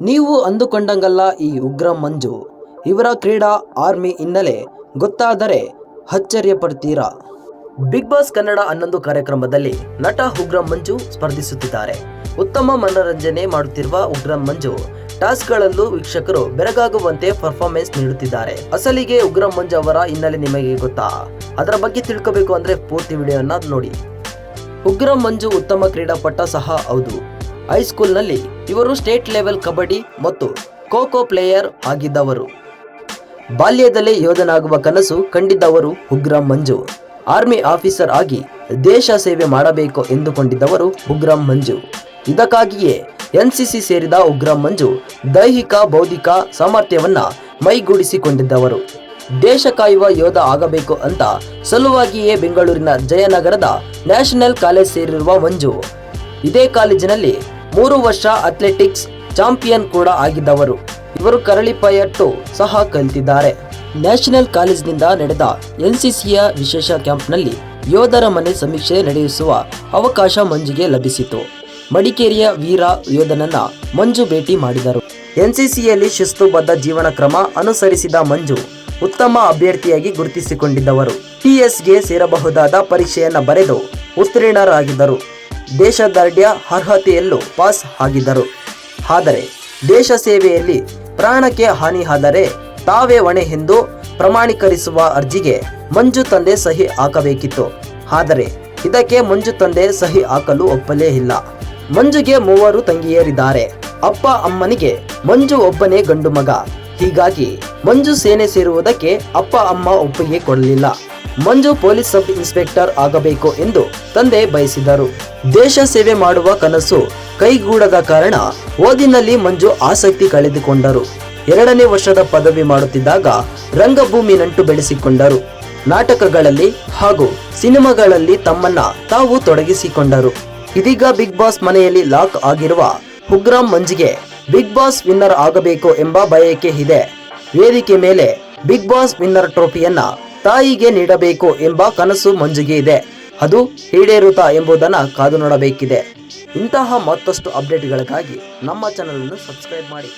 ನೀವು ಅಂದುಕೊಂಡಂಗಲ್ಲ ಈ ಉಗ್ರ ಮಂಜು. ಇವರ ಕ್ರೀಡಾ ಆರ್ಮಿ ಹಿನ್ನೆಲೆ ಗೊತ್ತಾದರೆ ಅಚ್ಚರಿಯ ಪಡ್ತೀರಾ ಬಿಗ್ ಬಾಸ್ ಕನ್ನಡ ಹನ್ನೊಂದು ಕಾರ್ಯಕ್ರಮದಲ್ಲಿ ನಟ ಉಗ್ರ ಮಂಜು ಸ್ಪರ್ಧಿಸುತ್ತಿದ್ದಾರೆ. ಉತ್ತಮ ಮನರಂಜನೆ ಮಾಡುತ್ತಿರುವ ಉಗ್ರ ಮಂಜು ಟಾಸ್ಕ್ಗಳಲ್ಲೂ ವೀಕ್ಷಕರು ಬೆರಗಾಗುವಂತೆ ಪರ್ಫಾರ್ಮೆನ್ಸ್ ನೀಡುತ್ತಿದ್ದಾರೆ. ಅಸಲಿಗೆ ಉಗ್ರ ಮಂಜು ಅವರ ಹಿನ್ನೆಲೆ ನಿಮಗೆ ಗೊತ್ತಾ? ಅದರ ಬಗ್ಗೆ ತಿಳ್ಕೋಬೇಕು ಅಂದ್ರೆ ಪೂರ್ತಿ ವಿಡಿಯೋನ ನೋಡಿ. ಉಗ್ರ ಮಂಜು ಉತ್ತಮ ಕ್ರೀಡಾಪಟ ಸಹ ಹೌದು. ಹೈಸ್ಕೂಲ್ನಲ್ಲಿ ಇವರು ಸ್ಟೇಟ್ ಲೆವೆಲ್ ಕಬಡ್ಡಿ ಮತ್ತು ಖೋ ಖೋ ಪ್ಲೇಯರ್ ಆಗಿದ್ದವರು. ಬಾಲ್ಯದಲ್ಲೇ ಯೋಧನಾಗುವ ಕನಸು ಕಂಡಿದ್ದವರು ಉಗ್ರಂ ಮಂಜು. ಆರ್ಮಿ ಆಫೀಸರ್ ಆಗಿ ದೇಶ ಸೇವೆ ಮಾಡಬೇಕು ಎಂದುಕೊಂಡಿದ್ದವರು ಉಗ್ರಂ ಮಂಜು. ಇದಕ್ಕಾಗಿಯೇ ಎನ್ಸಿಸಿ ಸೇರಿದ ಉಗ್ರಂ ಮಂಜು ದೈಹಿಕ, ಬೌದ್ಧಿಕ ಸಾಮರ್ಥ್ಯವನ್ನ ಮೈಗೂಡಿಸಿಕೊಂಡಿದ್ದವರು. ದೇಶ ಕಾಯುವ ಯೋಧ ಆಗಬೇಕು ಅಂತ ಸಲುವಾಗಿಯೇ ಬೆಂಗಳೂರಿನ ಜಯನಗರದ ನ್ಯಾಷನಲ್ ಕಾಲೇಜ್ ಸೇರಿರುವ ಮಂಜು. ಇದೇ ಕಾಲೇಜಿನಲ್ಲಿ ಮೂರು ವರ್ಷ ಅಥ್ಲೆಟಿಕ್ಸ್ ಚಾಂಪಿಯನ್ ಕೂಡ ಆಗಿದ್ದವರು. ಇವರು ಕರಳಿಪಯಟ್ಟು ಸಹ ಕಲಿತಿದ್ದಾರೆ. ನ್ಯಾಷನಲ್ ಕಾಲೇಜ್ನಿಂದ ನಡೆದ ಎನ್ಸಿಸಿಯ ವಿಶೇಷ ಕ್ಯಾಂಪ್ನಲ್ಲಿ ಯೋಧರ ಮನೆ ಸಮೀಕ್ಷೆ ನಡೆಸುವ ಅವಕಾಶ ಮಂಜುಗೆ ಲಭಿಸಿತು. ಮಡಿಕೇರಿಯ ವೀರ ಯೋಧನನ್ನ ಮಂಜು ಭೇಟಿ ಮಾಡಿದರು. ಎನ್ಸಿಸಿಯಲ್ಲಿ ಶಿಸ್ತುಬದ್ಧ ಜೀವನ ಕ್ರಮ ಅನುಸರಿಸಿದ ಮಂಜು ಉತ್ತಮ ಅಭ್ಯರ್ಥಿಯಾಗಿ ಗುರುತಿಸಿಕೊಂಡಿದ್ದವರು. ಟಿಎಸ್ಗೆ ಸೇರಬಹುದಾದ ಪರೀಕ್ಷೆಯನ್ನು ಬರೆದು ಉತ್ತೀರ್ಣರಾಗಿದ್ದರು. ದೇಶದಾರ್ಢ್ಯ ಅರ್ಹತೆಯಲ್ಲೂ ಪಾಸ್ ಆಗಿದ್ದರು. ಆದರೆ ದೇಶ ಸೇವೆಯಲ್ಲಿ ಪ್ರಾಣಕ್ಕೆ ಹಾನಿ ಆದರೆ ತಾವೇ ಹೊಣೆ ಎಂದು ಪ್ರಮಾಣೀಕರಿಸುವ ಅರ್ಜಿಗೆ ಮಂಜು ತಂದೆ ಸಹಿ ಹಾಕಬೇಕಿತ್ತು. ಆದರೆ ಇದಕ್ಕೆ ಮಂಜು ತಂದೆ ಸಹಿ ಹಾಕಲು ಒಪ್ಪಲೇ ಇಲ್ಲ. ಮಂಜುಗೆ ಮೂವರು ತಂಗಿಯರಿದ್ದಾರೆ. ಅಪ್ಪ ಅಮ್ಮನಿಗೆ ಮಂಜು ಒಬ್ಬನೇ ಗಂಡು ಮಗ. ಹೀಗಾಗಿ ಮಂಜು ಸೇನೆ ಸೇರುವುದಕ್ಕೆ ಅಪ್ಪ ಅಮ್ಮ ಒಪ್ಪಿಗೆ ಕೊಡಲಿಲ್ಲ. ಮಂಜು ಪೊಲೀಸ್ ಸಬ್ ಇನ್ಸ್ಪೆಕ್ಟರ್ ಆಗಬೇಕು ಎಂದು ತಂದೆ ಬಯಸಿದರು. ದೇಶ ಸೇವೆ ಮಾಡುವ ಕನಸು ಕೈಗೂಡದ ಕಾರಣ ಓದಿನಲ್ಲಿ ಮಂಜು ಆಸಕ್ತಿ ಕಳೆದುಕೊಂಡರು. ಎರಡನೇ ವರ್ಷದ ಪದವಿ ಮಾಡುತ್ತಿದ್ದಾಗ ರಂಗಭೂಮಿ ನಂಟು ಬೆಳೆಸಿಕೊಂಡರು. ನಾಟಕಗಳಲ್ಲಿ ಹಾಗೂ ಸಿನಿಮಾಗಳಲ್ಲಿ ತಮ್ಮನ್ನ ತಾವು ತೊಡಗಿಸಿಕೊಂಡರು. ಇದೀಗ ಬಿಗ್ ಬಾಸ್ ಮನೆಯಲ್ಲಿ ಲಾಕ್ ಆಗಿರುವ ಹುಗ್ರಾಮ್ ಮಂಜಿಗೆ ಬಿಗ್ ಬಾಸ್ ವಿನ್ನರ್ ಆಗಬೇಕು ಎಂಬ ಬಯಕೆ ಇದೆ. ವೇದಿಕೆ ಮೇಲೆ ಬಿಗ್ ಬಾಸ್ ವಿನ್ನರ್ ಟ್ರೋಫಿಯನ್ನ ತಾಯಿಗೆ ನೀಡಬೇಕು ಎಂಬ ಕನಸು ಮಂಜುಗೆ ಇದೆ. ಅದು ಈಡೇರುತ್ತಾ ಎಂಬುದನ್ನು ಕಾದು ನೋಡಬೇಕಿದೆ. ಇಂತಹ ಮತ್ತಷ್ಟು ಅಪ್ಡೇಟ್ಗಳಿಗಾಗಿ ನಮ್ಮ ಚಾನಲನ್ನು ಸಬ್ಸ್ಕ್ರೈಬ್ ಮಾಡಿ.